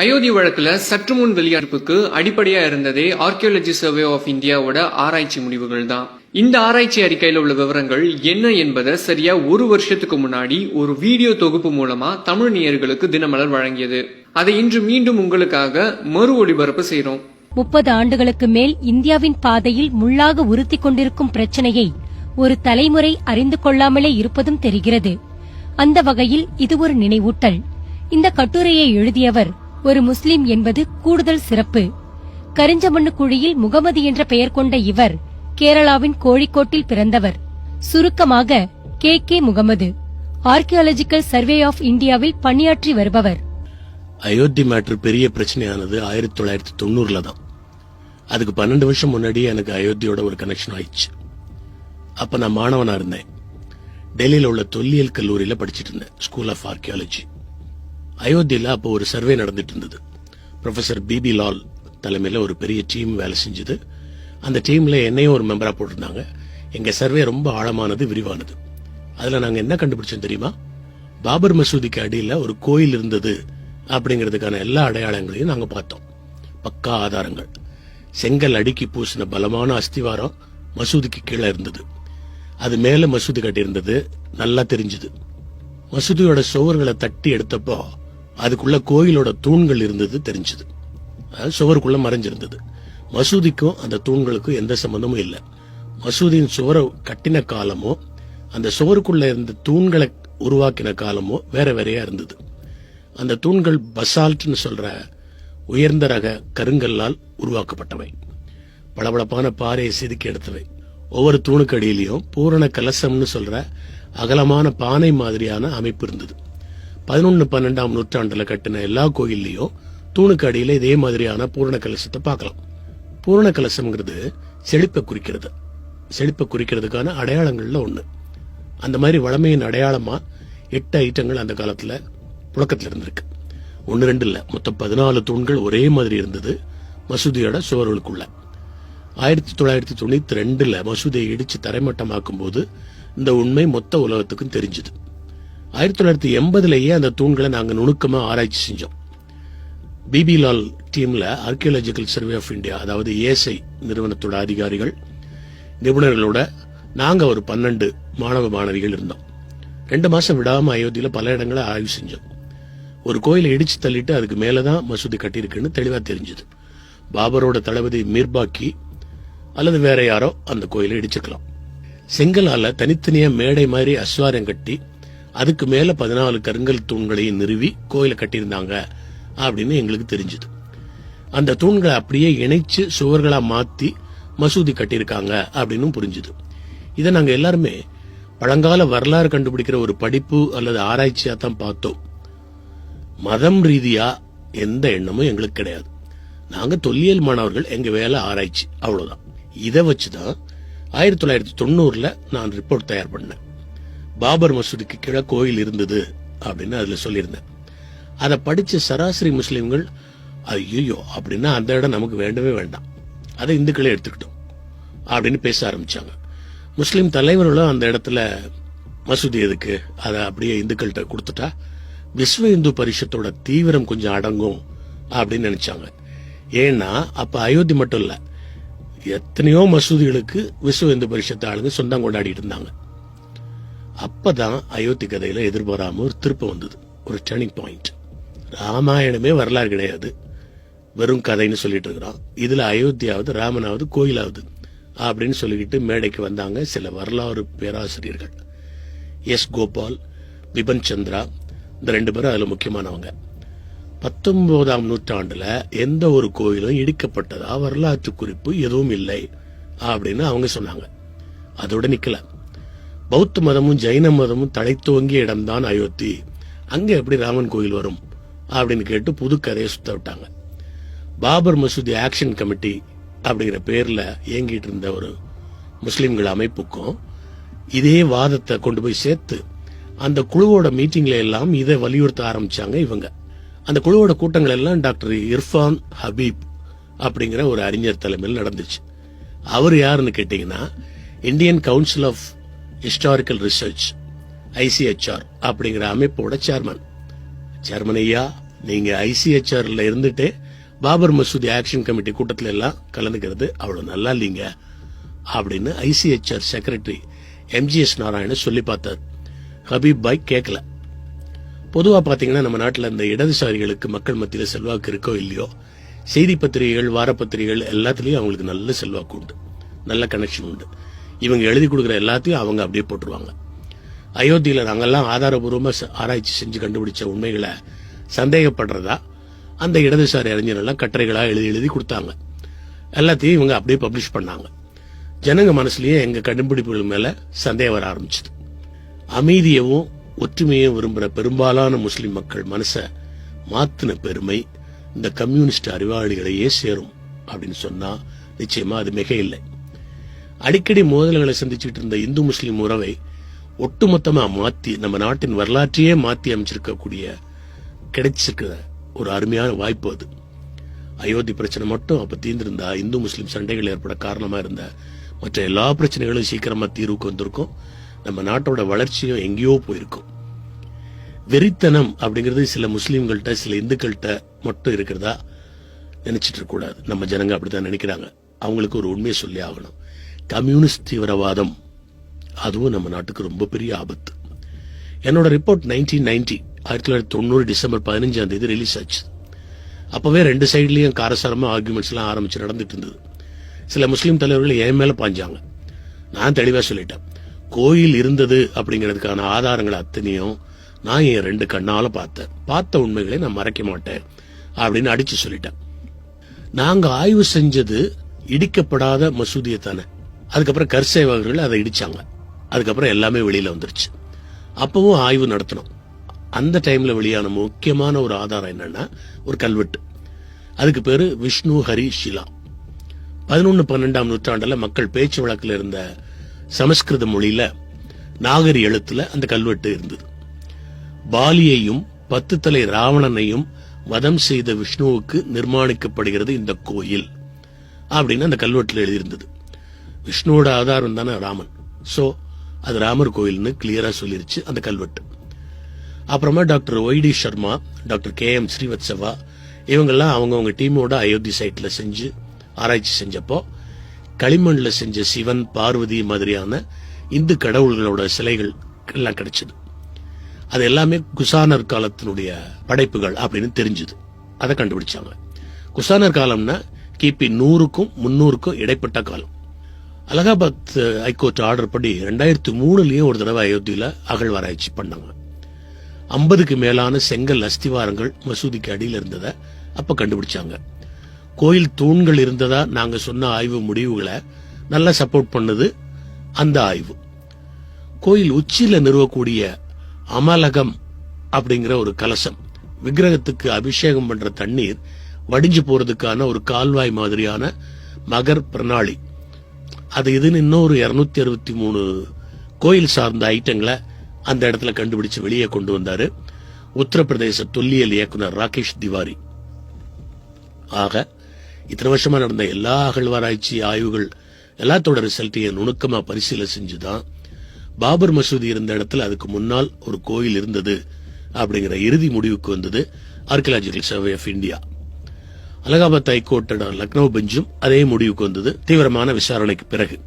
அயோத்தி வழக்குல சற்று முன் வெளியாடுப்புக்கு அடிப்படையா இருந்ததே ஆர்கியோலஜி சர்வே ஆஃப் இந்தியாவோட ஆராய்ச்சி முடிவுகள் தான் இந்த ஆராய்ச்சி அறிக்கையில் உள்ள விவரங்கள் என்ன என்பதை சரியா ஒரு வருஷத்துக்கு முன்னாடி ஒரு வீடியோ தொகுப்பு மூலமா தமிழ் நேயர்களுக்கு தினமலர் வழங்கியது. அதை இன்று மீண்டும் உங்களுக்காக மறு ஒளிபரப்பு செய்யறோம் முப்பது ஆண்டுகளுக்கு மேல் இந்தியாவின் பாதையில் முள்ளாக உறுத்தி கொண்டிருக்கும் பிரச்சனையை ஒரு தலைமுறை அறிந்து கொள்ளாமலே இருப்பதும் தெரிகிறது. அந்த வகையில் இது ஒரு நினைவூட்டல். இந்த கட்டுரையை எழுதியவர் ஒரு முஸ்லிம் என்பது கூடுதல் சிறப்பு. கரிஞ்சமண்ணு குழியில் முகமது என்ற பெயர் கொண்ட இவர் கேரளாவின் கோழிக்கோட்டில் பிறந்தவர். சுருக்கமாக K. K. Muhammad archaeological survey of இந்தியாவில் பணியாற்றி வருபவர். அயோத்தி மேட்ரு பெரிய பிரச்சனையானது ஆயிரத்தி தொள்ளாயிரத்தி தொண்ணூறுல தான். அதுக்கு பன்னெண்டு வருஷம் முன்னாடி எனக்கு அயோத்தியோட ஒரு கனெக்ஷன் ஆயிடுச்சு. அப்ப நான் மாணவனா இருந்தேன். டெல்லியில உள்ள தொல்லியல் கல்லூரியில படிச்சிட்டு இருந்தேன் ஸ்கூல் ஆஃப் ஆர்கியாலஜி அயோத்தியில் அப்போ ஒரு சர்வே நடந்துட்டு இருந்தது. ப்ரொஃபசர் பிபி லால் தலைமையில் ஒரு பெரிய டீம் வேலை செஞ்சது. அந்த டீமில் என்னையும் ஒரு மெம்பராக போட்டிருந்தாங்க. எங்கள் சர்வே ரொம்ப ஆழமானது விரிவானது. அதில் நாங்கள் என்ன கண்டுபிடிச்சோம் தெரியுமா? பாபர் மசூதிக்கு அடியில் ஒரு கோயில் இருந்தது அப்படிங்கிறதுக்கான எல்லா அடையாளங்களையும் நாங்கள் பார்த்தோம். பக்கா ஆதாரங்கள். செங்கல் அடுக்கி பூசின பலமான அஸ்திவாரம் மசூதிக்கு கீழே இருந்தது. அது மேலே மசூதி கட்டியிருந்தது. நல்லா தெரிஞ்சுது. மசூதியோட சுவர்களை தட்டி எடுத்தப்போ அதுக்குள்ள கோயிலோட தூண்கள் இருந்தது தெரிஞ்சது. அது சுவருக்குள்ள மறைஞ்சிருந்தது. மசூதிக்கும் அந்த தூண்களுக்கும் எந்த சம்பந்தமும் இல்லை. மசூதியின் சுவரை கட்டின காலமோ அந்த சுவருக்குள்ள இருந்த தூண்களை உருவாக்கின காலமோ வேற வேறையா இருந்தது. அந்த தூண்கள் பசால்ட்னு சொல்ற உயர்ந்த ரக கருங்கல்லால் உருவாக்கப்பட்டவை. பளபளப்பான பாறையை செதுக்கி எடுத்தவை. ஒவ்வொரு தூணுக்கு அடியிலையும் பூரண கலசம்னு சொல்ற அகலமான பானை மாதிரியான அமைப்பு இருந்தது. பதினொன்று பன்னெண்டாம் நூற்றாண்டுல கட்டின எல்லா கோயில்லையும் தூணுக்கு அடியில இதே மாதிரியான பூரண கலசத்தை பார்க்கலாம். பூரண கலசம்ங்கிறது செழிப்பை குறிக்கிறது. செழிப்பை குறிக்கிறதுக்கான அடையாளங்கள்ல ஒண்ணு. அந்த மாதிரி வளமையின் அடையாளமா எட்டு ஐட்டங்கள் அந்த காலத்துல புழக்கத்துல இருந்திருக்கு. ஒன்னு ரெண்டு இல்ல. மொத்தம் பதினாலு தூண்கள் ஒரே மாதிரி இருந்தது மசூதியோட சுவர்களுக்குள்ள. ஆயிரத்தி தொள்ளாயிரத்தி தொண்ணூத்தி ரெண்டுல மசூதியை இடிச்சு தரைமட்டமாக்கும் போது இந்த உண்மை மொத்த உலகத்துக்கும் தெரிஞ்சது. ஆயிரத்தி தொள்ளாயிரத்தி எண்பதுலேயே அந்த தூண்களை நாங்கள் நுணுக்கமாக ஆராய்ச்சி செஞ்சோம். பிபி லால் டீம்ல ஆர்கியோலாஜிக்கல் சர்வே ஆஃப் இந்தியா அதாவது ஏஎஸ்ஐ நிறுவனத்தோட அதிகாரிகள் நிபுணர்களோட நாங்கள் ஒரு பன்னெண்டு மாணவ மாணவிகள் இருந்தோம். ரெண்டு மாதம் விடாமல் அயோத்தியில் பல இடங்களை ஆய்வு செஞ்சோம். ஒரு கோயிலை இடிச்சு தள்ளிட்டு அதுக்கு மேலே தான் மசூதி கட்டியிருக்குன்னு தெளிவாக தெரிஞ்சது. பாபரோட தளபதி மீர்பாக்கி அல்லது வேற யாரோ அந்த கோயிலை இடிச்சுக்கலாம் செங்கலால தனித்தனியாக மேடை மாதிரி அஸ்வாரம் கட்டி அதுக்கு மேல பதினாலு கருங்கல் தூண்களையும் நிறுவி கோயிலை கட்டியிருந்தாங்க அப்படின்னு எங்களுக்கு தெரிஞ்சது. அந்த தூண்களை அப்படியே இணைச்சு சுவர்களா மாத்தி மசூதி கட்டியிருக்காங்க அப்படின்னு புரிஞ்சுது. இதை நாங்க எல்லாருமே பழங்கால வரலாறு கண்டுபிடிக்கிற ஒரு படிப்பு அல்லது ஆராய்ச்சியா தான் பார்த்தோம். மதம் ரீதியா எந்த எண்ணமும் எங்களுக்கு கிடையாது. நாங்க தொல்லியல் மாணவர்கள் எங்க வேலை ஆராய்ச்சி அவ்வளவுதான். இதை வச்சுதான் ஆயிரத்தி தொள்ளாயிரத்தி தொண்ணூறுல நான் ரிப்போர்ட் தயார் பண்ணேன். பாபர் மசூதிக்கு கீழே கோயில் இருந்தது அப்படின்னு அதுல சொல்லியிருந்தேன். அதை படிச்ச சராசரி முஸ்லிம்கள் ஐயோ அப்படின்னா அந்த இடம் நமக்கு வேண்டவே வேண்டாம். அதை இந்துக்களே எடுத்துக்கிட்டோம் அப்படின்னு பேச ஆரம்பிச்சாங்க. முஸ்லீம் தலைவர்களும் அந்த இடத்துல மசூதி எதுக்கு அதை அப்படியே இந்துக்கள்கிட்ட கொடுத்துட்டா விஸ்வ இந்து பரிஷத்தோட தீவிரம் கொஞ்சம் அடங்கும் அப்படின்னு நினைச்சாங்க. ஏன்னா அப்ப அயோத்தி மட்டும் இல்ல எத்தனையோ மசூதிகளுக்கு விஸ்வ இந்து பரிஷத்து ஆளுங்க சொந்தம் கொண்டாடிட்டு இருந்தாங்க. அப்பதான் அயோத்தி கதையில எதிர்பாராம ஒரு திருப்பம் வந்தது. ஒரு டர்னிங் பாயிண்ட் ராமாயணமே வரலாறு கிடையாது. வெறும் கதைன்னு சொல்லிட்டு இருக்கிறோம் இதுல அயோத்தியாவது ராமனாவது கோயிலாவது அப்படின்னு சொல்லிக்கிட்டு மேடைக்கு வந்தாங்க சில வரலாறு பேராசிரியர்கள். எஸ் கோபால் பிபன் சந்திரா இந்த ரெண்டு பேரும் அதுல முக்கியமானவங்க. பத்தொன்பதாம் நூற்றாண்டுல எந்த ஒரு கோயிலும் இடிக்கப்பட்டதா வரலாற்று குறிப்பு எதுவும் இல்லை அப்படின்னு அவங்க சொன்னாங்க. அதோட நிக்கல. பௌத்த மதமும் ஜைன மதமும் தழைத்தோங்கிய இடம்தான் அயோத்தி. அங்க எப்படி ராமன் கோயில் வரும்? அப்படின்னு கேட்டு புது கதையை சுத்த விட்டாங்க. பாபர் மசூதி ஆக்ஷன் கமிட்டி அப்படிங்கிற பேர்ல இயங்கிட்டு இருந்த ஒரு முஸ்லிம்கள் அமைப்புக்கும் இதே வாதத்தை கொண்டு போய் சேர்த்து அந்த குழுவோட மீட்டிங்ல எல்லாம் இதை வலியுறுத்த ஆரம்பிச்சாங்க இவங்க. அந்த குழுவோட கூட்டங்கள் எல்லாம் டாக்டர் இர்ஃபான் ஹபீப் அப்படிங்கிற ஒரு அறிஞர் தலைமையில் நடந்துச்சு. அவர் யாருன்னு கேட்டீங்கன்னா Indian council of historical research ICHR அப்படிங்கிற அமைப்போட சேர்மன் சேர்மன் ஐயா நீங்க ஐசிஹெச்ஆர்ல இருந்துட்டே பாபர் மசூதி ஆக்ஷன் கமிட்டி கூட்டத்துல எல்லாம் கலந்துக்கிறது அவ்வளவு நல்லா இல்லைங்க அப்படின்னு ஐசிஹெச்ஆர் செக்ரட்டரி எம்ஜிஎஸ் நாராயண சொல்லி பார்த்தார். ஹபீப் பாய் கேட்கல. பொதுவா பாத்தீங்கன்னா நம்ம நாட்டில் இந்த இடதுசாரிகளுக்கு மக்கள் மத்தியில செல்வாக்கு இருக்கோ இல்லையோ செய்தி பத்திரிகைகள் வார பத்திரிகைகள் எல்லாத்துலயும் அவங்களுக்கு நல்ல செல்வாக்கு உண்டு. நல்ல கனெக்ஷன் உண்டு. இவங்க எழுதி கொடுக்குற எல்லாத்தையும் அவங்க அப்படியே போட்டுருவாங்க. அயோத்தியில் நாங்கள்லாம் ஆதாரபூர்வமாக ச- ஆராய்ச்சி செஞ்சு கண்டுபிடிச்ச உண்மைகளை சந்தேகப்படுறதா அந்த இடதுசாரி அறிஞர்கள்லாம் கட்டுரைகளாக எழுதி எழுதி கொடுத்தாங்க. எல்லாத்தையும் இவங்க அப்படியே பப்ளிஷ் பண்ணாங்க. ஜனங்க மனசுலயே எங்க கண்டுபிடிப்புகள் மேல சந்தேகம் வர ஆரம்பிச்சது. அமைதியவும் ஒற்றுமையும் விரும்புகிற பெரும்பாலான முஸ்லிம் மக்கள் மனசை மாத்தின பெருமை இந்த கம்யூனிஸ்ட் அறிவாளிகளையே சேரும் அப்படின்னு சொன்னா நிச்சயமா அது மிக இல்லை அடிக்கடி மோதல்களை சந்திச்சுட்டு இருந்த இந்து முஸ்லீம் உறவை ஒட்டுமொத்தமா மாத்தி நம்ம நாட்டின் வரலாற்றையே மாத்தி அமைச்சிருக்கக்கூடிய கிடைச்சிருக்கிற ஒரு அருமையான வாய்ப்பு அது. அயோத்தி பிரச்சனை மட்டும் அப்ப தீர்ந்திருந்தா இந்து முஸ்லீம் சண்டைகள் ஏற்பட காரணமா இருந்த மற்ற எல்லா பிரச்சனைகளும் சீக்கிரமா தீர்வுக்கு வந்திருக்கும். நம்ம நாட்டோட வளர்ச்சியும் எங்கேயோ போயிருக்கும். வெறித்தனம் அப்படிங்கிறது சில முஸ்லீம்கள்ட்ட சில இந்துக்கள்கிட்ட மட்டும் இருக்கிறதா நினைச்சிட்டு கூடாது. நம்ம ஜனங்க அப்படித்தான் நினைக்கிறாங்க. அவங்களுக்கு ஒரு உண்மையை சொல்லி ஆகணும். கம்யூனிஸ்ட் தீவிரவாதம். அதுவும் நம்ம நாட்டுக்கு ரொம்ப பெரிய ஆபத்து. என்னோட ரிப்போர்ட் நைன்டீன் நைன்டி ஆயிரத்தி தொள்ளாயிரத்தி தொண்ணூறு டிசம்பர் பதினஞ்சாம் தேதி ரிலீஸ் ஆச்சு. அப்பவே ரெண்டு சைட்லயும் காரசாரமா ஆர்குமெண்ட்ஸ் எல்லாம் ஆரம்பிச்சு நடந்துட்டு இருந்தது. சில முஸ்லீம் தலைவர்கள் என் மேல பாஞ்சாங்க. நான் தெளிவா சொல்லிட்டேன். கோயில் இருந்தது அப்படிங்கிறதுக்கான ஆதாரங்களை அத்தனையும் நான் என் ரெண்டு கண்ணால பார்த்தேன். பார்த்த உண்மைகளை நான் மறைக்க மாட்டேன் அப்படின்னு அடிச்சு சொல்லிட்டேன். நாங்க ஆய்வு செஞ்சது இடிக்கப்படாத மசூதியை தானே அதுக்கப்புறம் கர்சேவகர்கள் அதை இடிச்சாங்க. அதுக்கப்புறம் எல்லாமே வெளியில வந்துருச்சு. அப்பவும் ஆய்வு நடத்தணும். அந்த டைம்ல வெளியான முக்கியமான ஒரு ஆதாரம் என்னன்னா ஒரு கல்வெட்டு. அதுக்கு பேரு விஷ்ணு ஹரி ஷிலா. பதினொன்னு பன்னெண்டாம் நூற்றாண்டுல மக்கள் பேச்சு வழக்கில் இருந்த சமஸ்கிருத மொழியில நாகரி எழுத்துல அந்த கல்வெட்டு இருந்தது. பாலியையும் பத்து தலை ராவணனையும் வதம் செய்த விஷ்ணுவுக்கு நிர்மாணிக்கப்படுகிறது இந்த கோயில். அப்படின்னு அந்த கல்வெட்டுல எழுதியிருந்தது. விஷ்ணுவோட ஆதாரம் தானே ராமன். ஸோ அது ராமர் கோயில்னு கிளியரா சொல்லிருச்சு அந்த கல்வெட்டு. அப்புறமா doctor Y D Sharma doctor K M Srivastava இவங்கெல்லாம் அவங்கவுங்க டீமோட அயோத்தி சைட்ல செஞ்சு ஆராய்ச்சி செஞ்சப்போ களிமண்ல செஞ்ச சிவன் பார்வதி மாதிரியான இந்து கடவுள்களோட சிலைகள் எல்லாம் கிடைச்சது. அது எல்லாமே குசானர் காலத்தினுடைய படைப்புகள் அப்படின்னு தெரிஞ்சுது. அதை கண்டுபிடிச்சாங்க. குசானர் காலம்னா கிபி நூறுக்கும் முன்னூறுக்கும் இடைப்பட்ட காலம். அலகாபாத் ஹைகோர்ட் ஆர்டர் படி ரெண்டாயிரத்தி மூணுலயும் ஒரு தடவை அயோத்தியில அகழ்வாராய்ச்சி பண்ணாங்க. ஐம்பதுக்கு மேலான செங்கல் அஸ்திவாரங்கள் மசூதிக்கு அடியில் இருந்ததை அப்ப கண்டுபிடிச்சாங்க. கோயில் தூண்கள் இருந்ததா நாங்க சொன்ன ஆய்வு முடிவுகளை நல்லா சப்போர்ட் பண்ணது அந்த ஆய்வு. கோயில் உச்சியில நிறுவக்கூடிய அமலகம் அப்படிங்கிற ஒரு கலசம் விக்கிரகத்துக்கு அபிஷேகம் பண்ற தண்ணீர் வடிஞ்சு போறதுக்கான ஒரு கால்வாய் மாதிரியான மகர் பிரணாளி அது இதுன்னு இன்னொரு இருநூத்தி அறுபத்தி மூணு கோயில் சார்ந்த ஐட்டங்களை அந்த இடத்துல கண்டுபிடிச்சு வெளியே கொண்டு வந்தாரு. உத்தரப்பிரதேச தொல்லியல் இயக்குனர் ராகேஷ் திவாரி. ஆக இத்தனை வருஷமா நடந்த எல்லா அகழ்வாராய்ச்சி ஆய்வுகள் எல்லாத்தோட ரிசல்ட்டையும் நுணுக்கமா பரிசீலனை செஞ்சுதான் பாபர் மசூதி இருந்த இடத்துல அதுக்கு முன்னால் ஒரு கோயில் இருந்தது அப்படிங்கிற இறுதி முடிவுக்கு வந்தது. Archaeological survey of India Allahabad ஹைகோர்ட்டோட Lucknow பெஞ்சும் அதே முடிவுக்கு வந்தது. தீவிரமான விசாரணைக்கு பிறகு.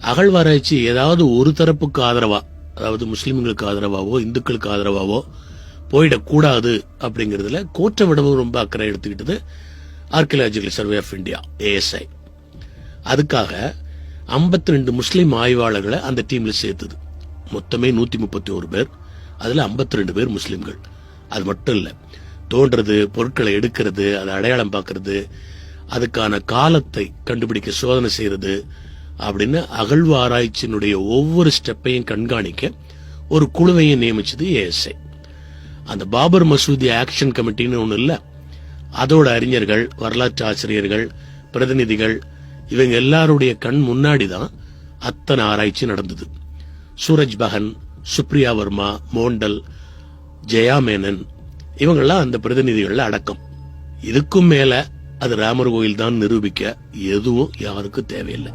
அகழ்வாராய்ச்சி ஏதாவது ஒரு தரப்புக்கு ஆதரவா அதாவது முஸ்லீம்களுக்கு ஆதரவாவோ இந்துக்களுக்கு ஆதரவாவோ போயிடக்கூடாது அப்படிங்கறதுல கோற்ற விடவும் ரொம்ப அக்கறை எடுத்துக்கிட்டது archaeological survey of India ASI அதுக்காக 52 ரெண்டு முஸ்லீம் ஆய்வாளர்களை அந்த டீம்ல சேர்த்தது. மொத்தமே நூத்தி முப்பத்தி ஒரு பேர். அதுல 52 ரெண்டு பேர் முஸ்லீம்கள். அது மட்டும் இல்லை தோன்றது பொருட்களை எடுக்கிறது அதை அடையாளம் பார்க்கறது அதுக்கான காலத்தை கண்டுபிடிக்க சோதனை செய்யறது அப்படின்னு அகழ்வாராய்ச்சியினுடைய ஒவ்வொரு ஸ்டெப்பையும் கண்காணிக்க ஒரு குழுவையும் நியமிச்சது ஏஎஸ்ஐ அந்த பாபர் மசூதி ஆக்ஷன் கமிட்டின்னு ஒன்று இல்லை. அதோட அறிஞர்கள் வரலாற்று ஆசிரியர்கள் பிரதிநிதிகள் இவங்க எல்லாருடைய கண் முன்னாடி தான் அத்தனை ஆராய்ச்சி நடந்தது. சூரஜ் பகன் சுப்ரியா வர்மா மோண்டல் ஜெயா மேனன் இவங்கெல்லாம் அந்த பிரதிநிதிகள்ல அடக்கம். இதுக்கும் மேல அது ராமர் கோயில் தான் நிரூபிக்க எதுவும் யாருக்கும் தேவையில்லை.